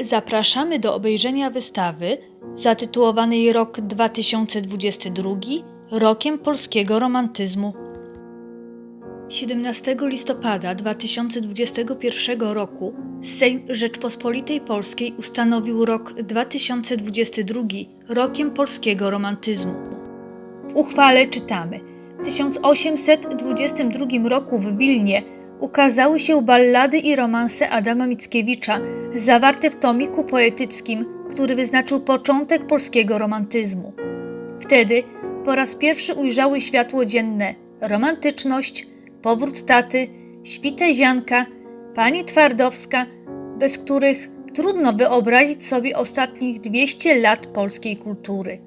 zapraszamy do obejrzenia wystawy zatytułowanej Rok 2022 Rokiem Polskiego Romantyzmu. 17 listopada 2021 roku Sejm Rzeczpospolitej Polskiej ustanowił rok 2022 Rokiem Polskiego Romantyzmu. W uchwale czytamy: W 1822 roku w Wilnie ukazały się ballady i romanse Adama Mickiewicza, zawarte w tomiku poetyckim, który wyznaczył początek polskiego romantyzmu. Wtedy po raz pierwszy ujrzały światło dzienne romantyczność, powrót taty, świte zianka, pani Twardowska, bez których trudno wyobrazić sobie ostatnich 200 lat polskiej kultury.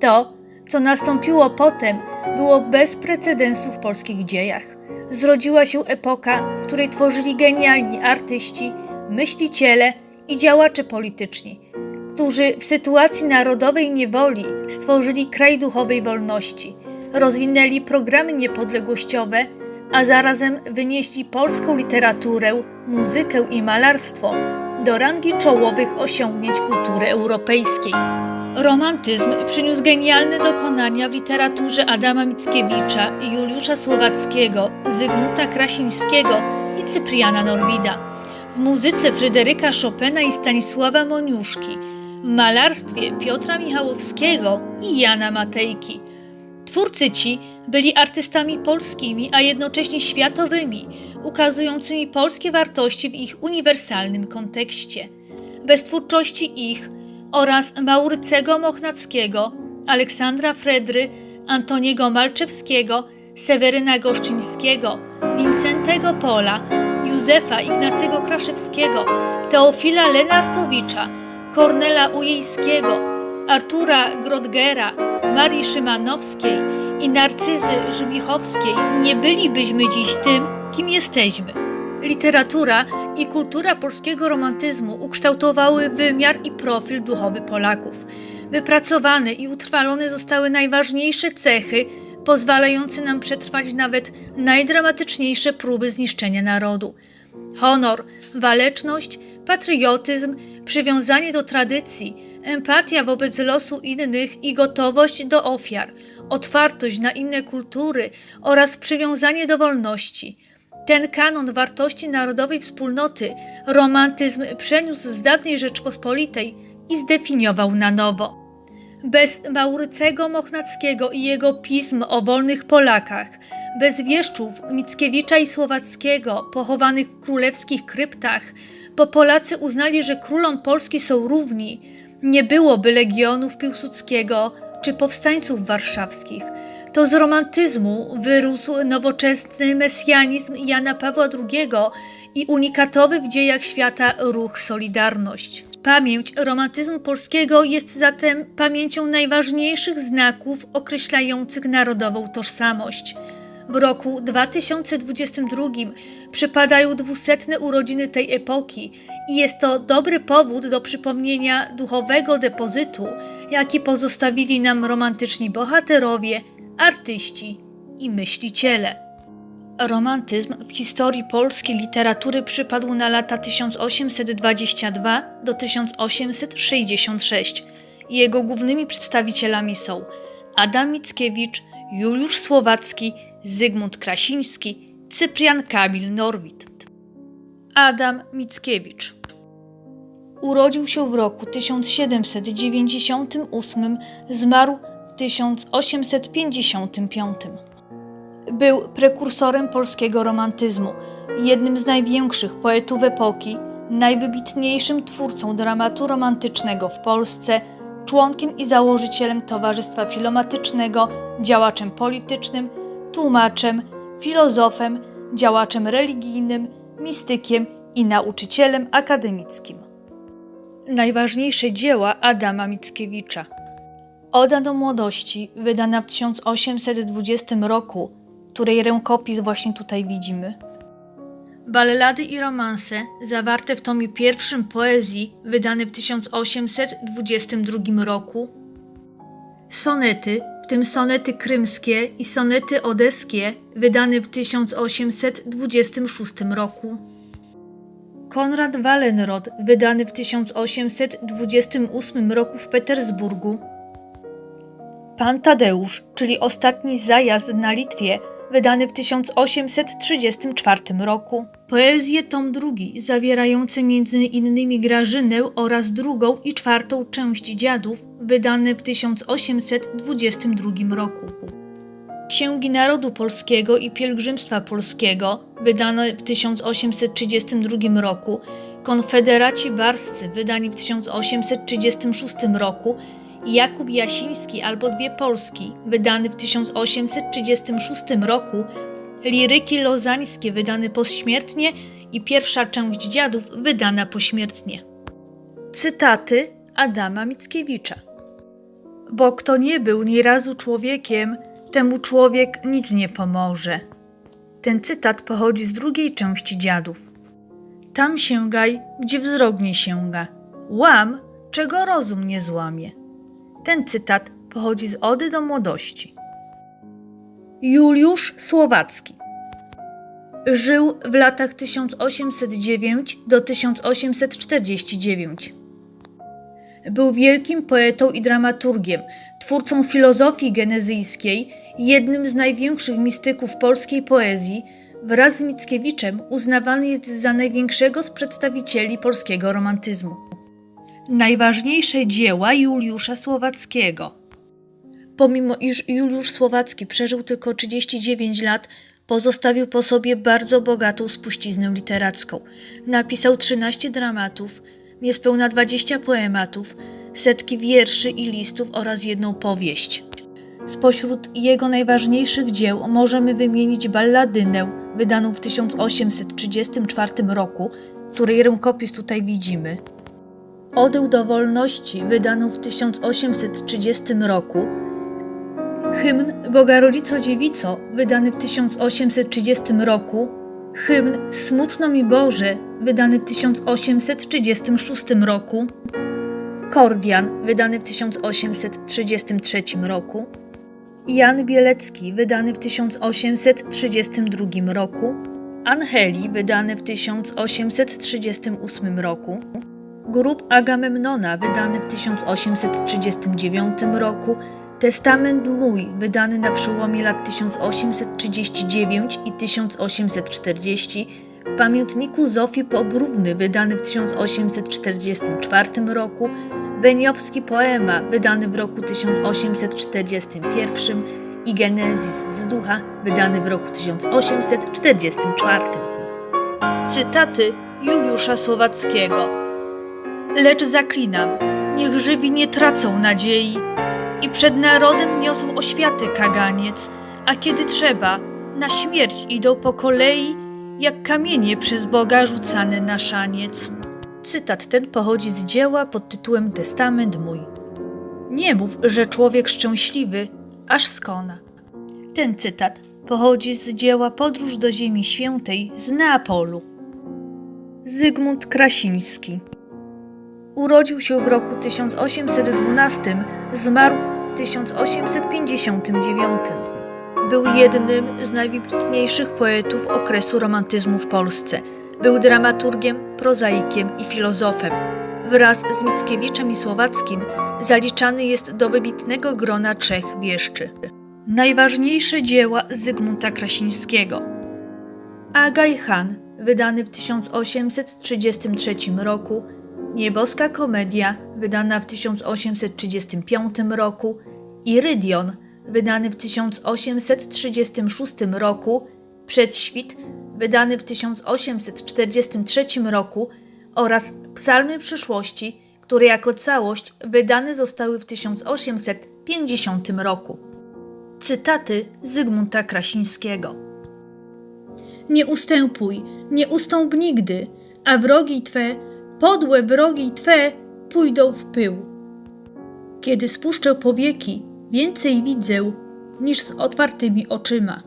To, co nastąpiło potem, było bez precedensu w polskich dziejach. Zrodziła się epoka, w której tworzyli genialni artyści, myśliciele i działacze polityczni, którzy w sytuacji narodowej niewoli stworzyli kraj duchowej wolności, rozwinęli programy niepodległościowe, a zarazem wynieśli polską literaturę, muzykę i malarstwo do rangi czołowych osiągnięć kultury europejskiej. Romantyzm przyniósł genialne dokonania w literaturze Adama Mickiewicza, Juliusza Słowackiego, Zygmunta Krasińskiego i Cypriana Norwida, w muzyce Fryderyka Chopina i Stanisława Moniuszki, w malarstwie Piotra Michałowskiego i Jana Matejki. Twórcy ci byli artystami polskimi, a jednocześnie światowymi, ukazującymi polskie wartości w ich uniwersalnym kontekście. Bez twórczości ich oraz Maurycego Mochnackiego, Aleksandra Fredry, Antoniego Malczewskiego, Seweryna Goszczyńskiego, Wincentego Pola, Józefa Ignacego Kraszewskiego, Teofila Lenartowicza, Kornela Ujejskiego, Artura Grodgera, Marii Szymanowskiej i Narcyzy Żmichowskiej nie bylibyśmy dziś tym, kim jesteśmy. Literatura i kultura polskiego romantyzmu ukształtowały wymiar i profil duchowy Polaków. Wypracowane i utrwalone zostały najważniejsze cechy pozwalające nam przetrwać nawet najdramatyczniejsze próby zniszczenia narodu. Honor, waleczność, patriotyzm, przywiązanie do tradycji, empatia wobec losu innych i gotowość do ofiar, otwartość na inne kultury oraz przywiązanie do wolności. Ten kanon wartości narodowej wspólnoty romantyzm przeniósł z dawnej Rzeczpospolitej i zdefiniował na nowo. Bez Maurycego Mochnackiego i jego pism o wolnych Polakach, bez wieszczów Mickiewicza i Słowackiego pochowanych w królewskich kryptach, bo Polacy uznali, że królom Polski są równi, nie byłoby legionów Piłsudskiego czy powstańców warszawskich. To z romantyzmu wyrósł nowoczesny mesjanizm Jana Pawła II i unikatowy w dziejach świata ruch Solidarność. Pamięć romantyzmu polskiego jest zatem pamięcią najważniejszych znaków określających narodową tożsamość. W roku 2022 przypadają dwusetne urodziny tej epoki i jest to dobry powód do przypomnienia duchowego depozytu, jaki pozostawili nam romantyczni bohaterowie, artyści i myśliciele. Romantyzm w historii polskiej literatury przypadł na lata 1822 do 1866. Jego głównymi przedstawicielami są Adam Mickiewicz, Juliusz Słowacki, Zygmunt Krasiński, Cyprian Kamil Norwid. Adam Mickiewicz urodził się w roku 1798, zmarł w 1855. Był prekursorem polskiego romantyzmu, jednym z największych poetów epoki, najwybitniejszym twórcą dramatu romantycznego w Polsce, członkiem i założycielem Towarzystwa Filomatycznego, działaczem politycznym, tłumaczem, filozofem, działaczem religijnym, mistykiem i nauczycielem akademickim. Najważniejsze dzieła Adama Mickiewicza. Oda do młodości, wydana w 1820 roku, której rękopis właśnie tutaj widzimy. Ballady i romanse, zawarte w tomie pierwszym poezji, wydany w 1822 roku. Sonety, w tym sonety krymskie i sonety odeskie, wydane w 1826 roku. Konrad Wallenrod, wydany w 1828 roku w Petersburgu. Pan Tadeusz, czyli ostatni zajazd na Litwie, wydany w 1834 roku. Poezję tom drugi, zawierający między innymi Grażynę oraz drugą i czwartą część Dziadów, wydany w 1822 roku. Księgi Narodu Polskiego i Pielgrzymstwa Polskiego, wydane w 1832 roku, Konfederaci Barscy, wydani w 1836 roku, Jakub Jasiński albo Dwie Polski, wydany w 1836 roku, Liryki Lozańskie, wydane pośmiertnie i pierwsza część Dziadów, wydana pośmiertnie. Cytaty Adama Mickiewicza. Bo kto nie był ni razu człowiekiem, temu człowiek nic nie pomoże. Ten cytat pochodzi z drugiej części Dziadów. Tam sięgaj, gdzie wzrok nie sięga. Łam, czego rozum nie złamie. Ten cytat pochodzi z Ody do młodości. Juliusz Słowacki Żył w latach 1809 do 1849. Był wielkim poetą i dramaturgiem, twórcą filozofii genezyjskiej, jednym z największych mistyków polskiej poezji, wraz z Mickiewiczem uznawany jest za największego z przedstawicieli polskiego romantyzmu. Najważniejsze dzieła Juliusza Słowackiego. Pomimo iż Juliusz Słowacki przeżył tylko 39 lat, pozostawił po sobie bardzo bogatą spuściznę literacką. Napisał 13 dramatów, niespełna 20 poematów, setki wierszy i listów oraz jedną powieść. Spośród jego najważniejszych dzieł możemy wymienić balladynę, wydaną w 1834 roku, której rękopis tutaj widzimy. Odę do wolności, wydaną w 1830 roku, hymn Boga Rodzico Dziewico, wydany w 1830 roku, hymn Smutno mi Boże, wydany w 1836 roku, Kordian, wydany w 1833 roku, Jan Bielecki, wydany w 1832 roku, Angeli, wydany w 1838 roku, Grób Agamemnona, wydany w 1839 roku, Testament mój, wydany na przełomie lat 1839 i 1840, w pamiętniku Zofii Pobrówny, wydany w 1844 roku, Beniowski Poema, wydany w roku 1841 i Genezis z ducha, wydany w roku 1844. Cytaty Juliusza Słowackiego Lecz zaklinam, niech żywi nie tracą nadziei i przed narodem niosą oświaty kaganiec, a kiedy trzeba, na śmierć idą po kolei, jak kamienie przez Boga rzucane na szaniec. Cytat ten pochodzi z dzieła pod tytułem Testament mój. Nie mów, że człowiek szczęśliwy, aż skona. Ten cytat pochodzi z dzieła Podróż do Ziemi Świętej z Neapolu. Zygmunt Krasiński Urodził się w roku 1812, zmarł w 1859. Był jednym z najwybitniejszych poetów okresu romantyzmu w Polsce. Był dramaturgiem, prozaikiem i filozofem. Wraz z Mickiewiczem i Słowackim zaliczany jest do wybitnego grona trzech wieszczy. Najważniejsze dzieła Zygmunta Krasińskiego. Agaj Han, wydany w 1833 roku, Nieboska Komedia, wydana w 1835 roku, Irydion, wydany w 1836 roku, Przedświt, wydany w 1843 roku oraz Psalmy przyszłości, które jako całość wydane zostały w 1850 roku. Cytaty Zygmunta Krasińskiego. Nie ustępuj, nie ustąp nigdy, a wrogi Twe podłe wrogi Twe pójdą w pył. Kiedy spuszczę powieki, więcej widzę niż z otwartymi oczyma.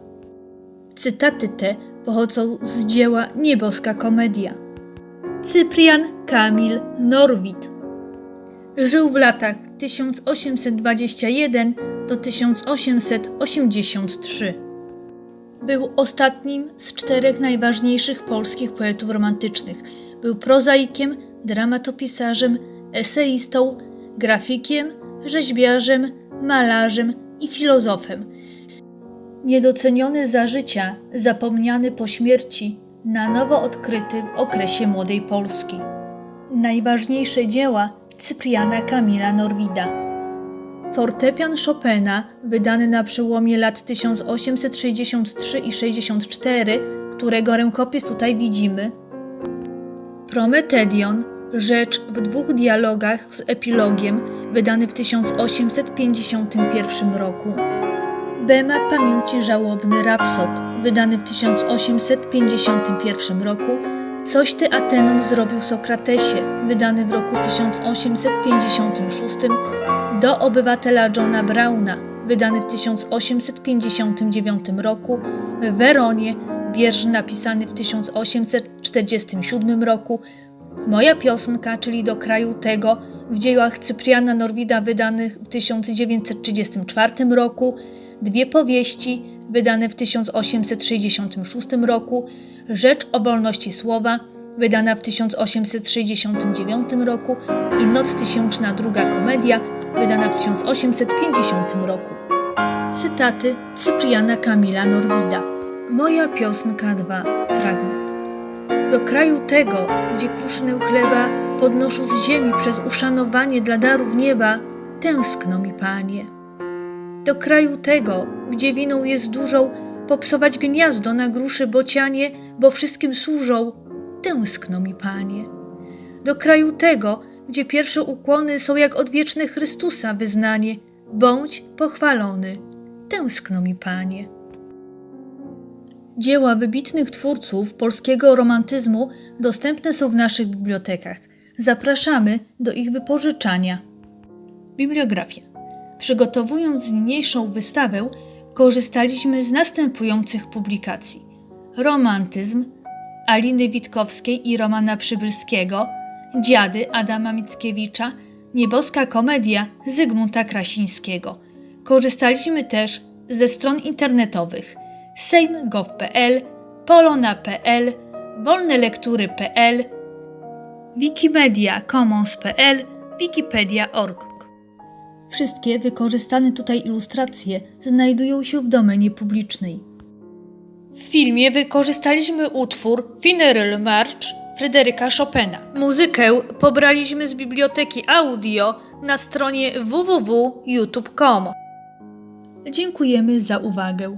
Cytaty te pochodzą z dzieła Nieboska Komedia. Cyprian Kamil Norwid Żył w latach 1821 do 1883. Był ostatnim z czterech najważniejszych polskich poetów romantycznych – Był prozaikiem, dramatopisarzem, eseistą, grafikiem, rzeźbiarzem, malarzem i filozofem. Niedoceniony za życia, zapomniany po śmierci, na nowo odkryty w okresie młodej Polski. Najważniejsze dzieła Cypriana Kamila Norwida. Fortepian Chopina, wydany na przełomie lat 1863 i 64, którego rękopis tutaj widzimy. Prometedion, rzecz w dwóch dialogach z epilogiem, wydany w 1851 roku. Bema Pamięci Żałobny Rapsod, wydany w 1851 roku. Coś ty Atenom zrobił Sokratesie, wydany w roku 1856. Do obywatela Johna Browna, wydany w 1859 roku. W Weronie, wiersz napisany w 1847 roku. Moja piosenka, czyli do kraju tego, w dziełach Cypriana Norwida wydanych w 1934 roku, dwie powieści wydane w 1866 roku, Rzecz o wolności słowa wydana w 1869 roku i Noc tysięczna druga komedia wydana w 1850 roku. Cytaty Cypriana Kamila Norwida. Moja piosenka 2. Fragment. Do kraju tego, gdzie kruszynę chleba podnoszą z ziemi przez uszanowanie dla darów nieba, tęskno mi, panie. Do kraju tego, gdzie winą jest dużą, popsować gniazdo na gruszy bocianie, bo wszystkim służą, tęskno mi, panie. Do kraju tego, gdzie pierwsze ukłony są jak odwieczne Chrystusa wyznanie, bądź pochwalony, tęskno mi, panie. Dzieła wybitnych twórców polskiego romantyzmu dostępne są w naszych bibliotekach. Zapraszamy do ich wypożyczania. Bibliografia. Przygotowując niniejszą wystawę, korzystaliśmy z następujących publikacji: Romantyzm Aliny Witkowskiej i Romana Przybylskiego, Dziady Adama Mickiewicza, Nieboska Komedia Zygmunta Krasińskiego. Korzystaliśmy też ze stron internetowych sejm.gov.pl, polona.pl, wolnelektury.pl, wikimedia commons.pl, wikipedia.org. Wszystkie wykorzystane tutaj ilustracje znajdują się w domenie publicznej. W filmie wykorzystaliśmy utwór Funeral March Fryderyka Chopina. Muzykę pobraliśmy z biblioteki audio na stronie www.youtube.com. Dziękujemy za uwagę.